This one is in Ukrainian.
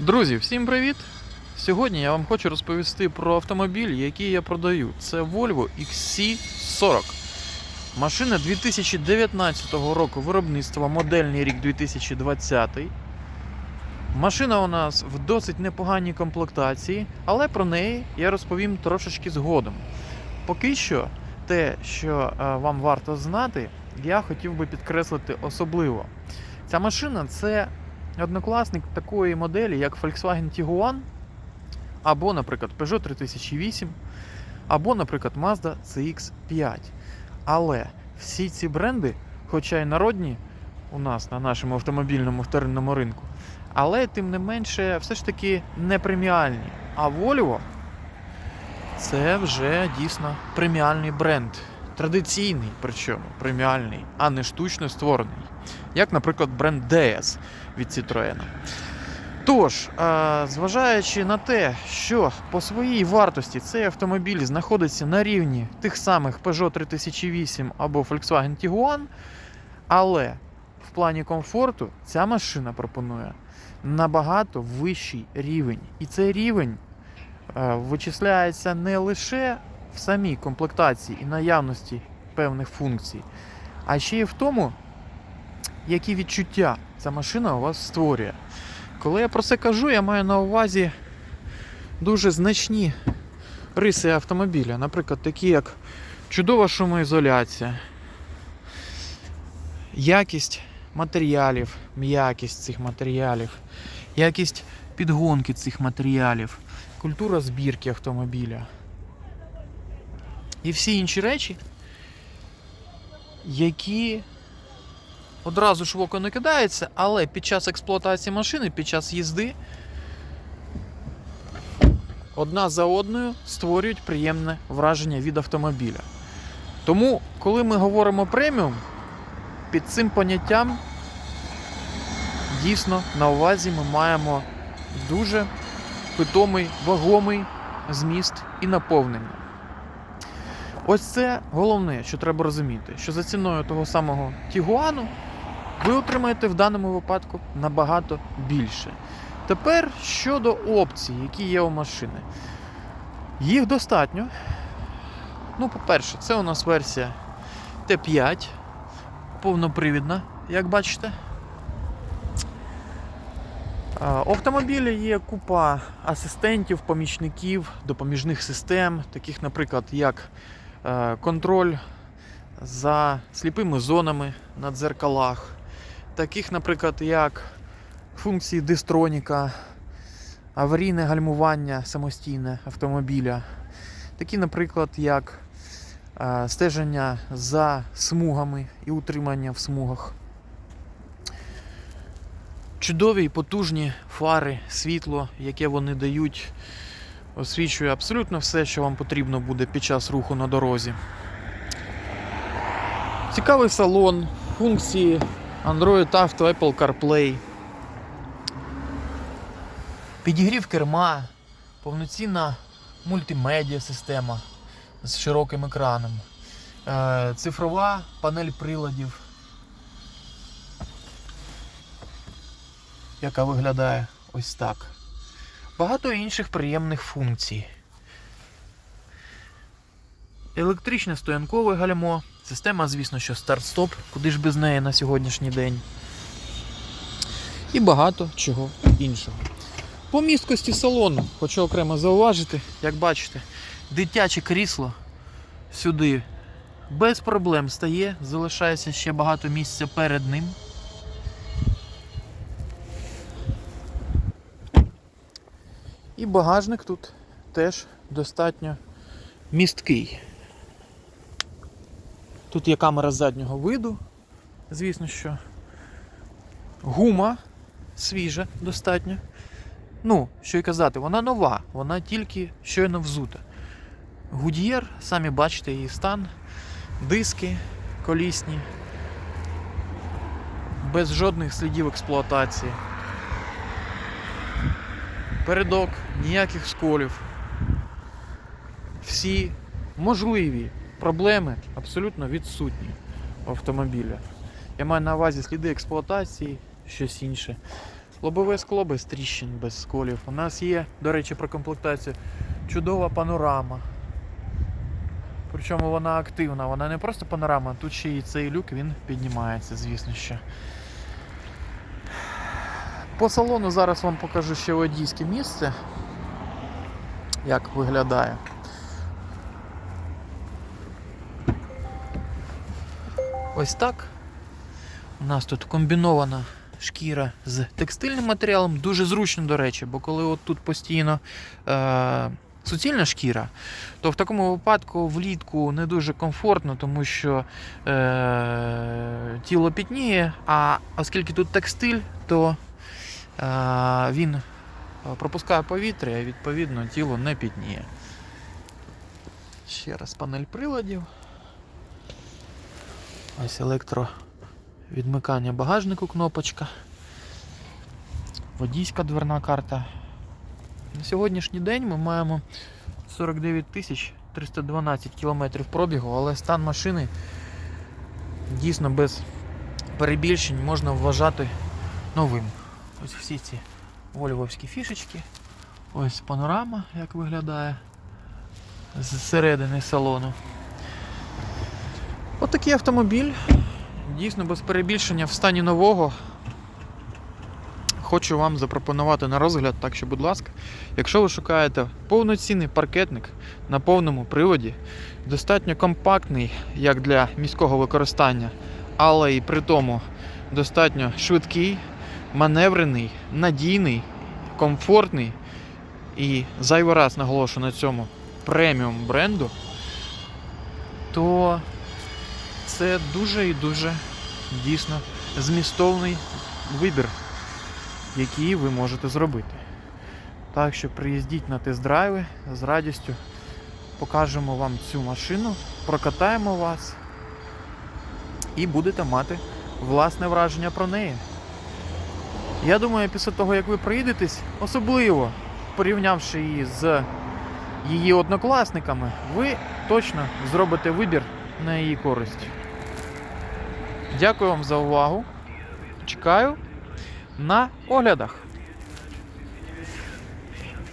Друзі, всім привіт! Сьогодні я вам хочу розповісти про автомобіль, який я продаю. Це Volvo XC40. Машина 2019 року виробництва, модельний рік 2020. Машина у нас в досить непоганій комплектації, але про неї я розповім трошечки згодом. Поки що, те, що е, вам варто знати, я хотів би підкреслити особливо. Ця машина це однокласник такої моделі, як Volkswagen Tiguan, або, наприклад, Peugeot 3008, або, наприклад, Mazda CX5. Але всі ці бренди, хоча й народні у нас на нашому автомобільному вторинному ринку, але тим не менше, все ж таки не преміальні. А Volvo це вже дійсно преміальний бренд. Традиційний, причому преміальний, а не штучно створений. Як, наприклад, бренд DS від Citroën. Тож, е, зважаючи на те, що по своїй вартості цей автомобіль знаходиться на рівні тих самих Peugeot 3008 або Volkswagen Tiguan, але в плані комфорту ця машина пропонує набагато вищий рівень. І цей рівень е, вичисляється не лише в самій комплектації і наявності певних функцій, а ще й в тому, які відчуття ця машина у вас створює. Коли я про це кажу, я маю на увазі дуже значні риси автомобіля, наприклад, такі як чудова шумоізоляція, якість матеріалів, м'якість цих матеріалів, якість підгонки цих матеріалів, культура збірки автомобіля. І всі інші речі, які одразу ж в око не кидається, але під час експлуатації машини, під час їзди, одна за одною створюють приємне враження від автомобіля. Тому, коли ми говоримо преміум, під цим поняттям дійсно на увазі ми маємо дуже питомий, вагомий зміст і наповнення. Ось це головне, що треба розуміти, що за ціною того самого Тігуану ви отримаєте в даному випадку набагато більше. Тепер щодо опцій, які є у машини. Їх достатньо. Ну, по-перше, це у нас версія Т5, повнопривідна, як бачите. У автомобілі є купа асистентів, помічників, допоміжних систем, таких, наприклад, як е, контроль за сліпими зонами на дзеркалах, таких, наприклад, як функції дистроніка, аварійне гальмування самостійне автомобіля, такі, наприклад, як е, стеження за смугами і утримання в смугах. Чудові і потужні фари, світло, яке вони дають, освічує абсолютно все, що вам потрібно буде під час руху на дорозі. Цікавий салон, функції Android Auto, Apple CarPlay. Підігрів керма, повноцінна мультимедіа система з широким екраном, е, цифрова панель приладів, яка виглядає ось так. Багато інших приємних функцій. Електричне стоянкове гальмо, система, звісно, що старт-стоп, куди ж без неї на сьогоднішній день. І багато чого іншого. По місткості салону хочу окремо зауважити, як бачите, дитяче крісло сюди без проблем стає, залишається ще багато місця перед ним. І багажник тут теж достатньо місткий. Тут є камера заднього виду, звісно що. Гума свіжа достатньо. Ну, що й казати, вона нова, вона тільки щойно взута. Гудьєр, самі бачите її стан, диски колісні, без жодних слідів експлуатації. Передок, ніяких сколів. Всі можливі проблеми абсолютно відсутні у автомобіля. Я маю на увазі сліди експлуатації, щось інше. Лобове скло без тріщин, без сколів. У нас є, до речі, про комплектацію чудова панорама. Причому вона активна, вона не просто панорама, тут ще і цей люк він піднімається, звісно що. По салону зараз вам покажу ще водійське місце, як виглядає. Ось так. У нас тут комбінована шкіра з текстильним матеріалом. Дуже зручно, до речі, бо коли от тут постійно е- суцільна шкіра, то в такому випадку влітку не дуже комфортно, тому що е- тіло пітніє, а оскільки тут текстиль, то е- він пропускає повітря, і відповідно тіло не пітніє. Ще раз панель приладів. Ось електро відмикання багажнику кнопочка. Водійська дверна карта. На сьогоднішній день ми маємо 49 тисяч 312 кілометрів пробігу, але стан машини дійсно без перебільшень можна вважати новим. Ось всі ці вольвовські фішечки. Ось панорама, як виглядає з середини салону. Отакий автомобіль. Дійсно без перебільшення в стані нового. Хочу вам запропонувати на розгляд, так що, будь ласка, якщо ви шукаєте повноцінний паркетник на повному приводі, достатньо компактний, як для міського використання, але і при тому достатньо швидкий, маневрений, надійний, комфортний і зайвий раз наголошую на цьому преміум бренду, то це дуже і дуже дійсно змістовний вибір, який ви можете зробити. Так що приїздіть на тест-драйви з радістю покажемо вам цю машину, прокатаємо вас і будете мати власне враження про неї. Я думаю, після того, як ви приїдетесь, особливо порівнявши її з її однокласниками, ви точно зробите вибір на її користь. Дякую вам за увагу. Чекаю на оглядах.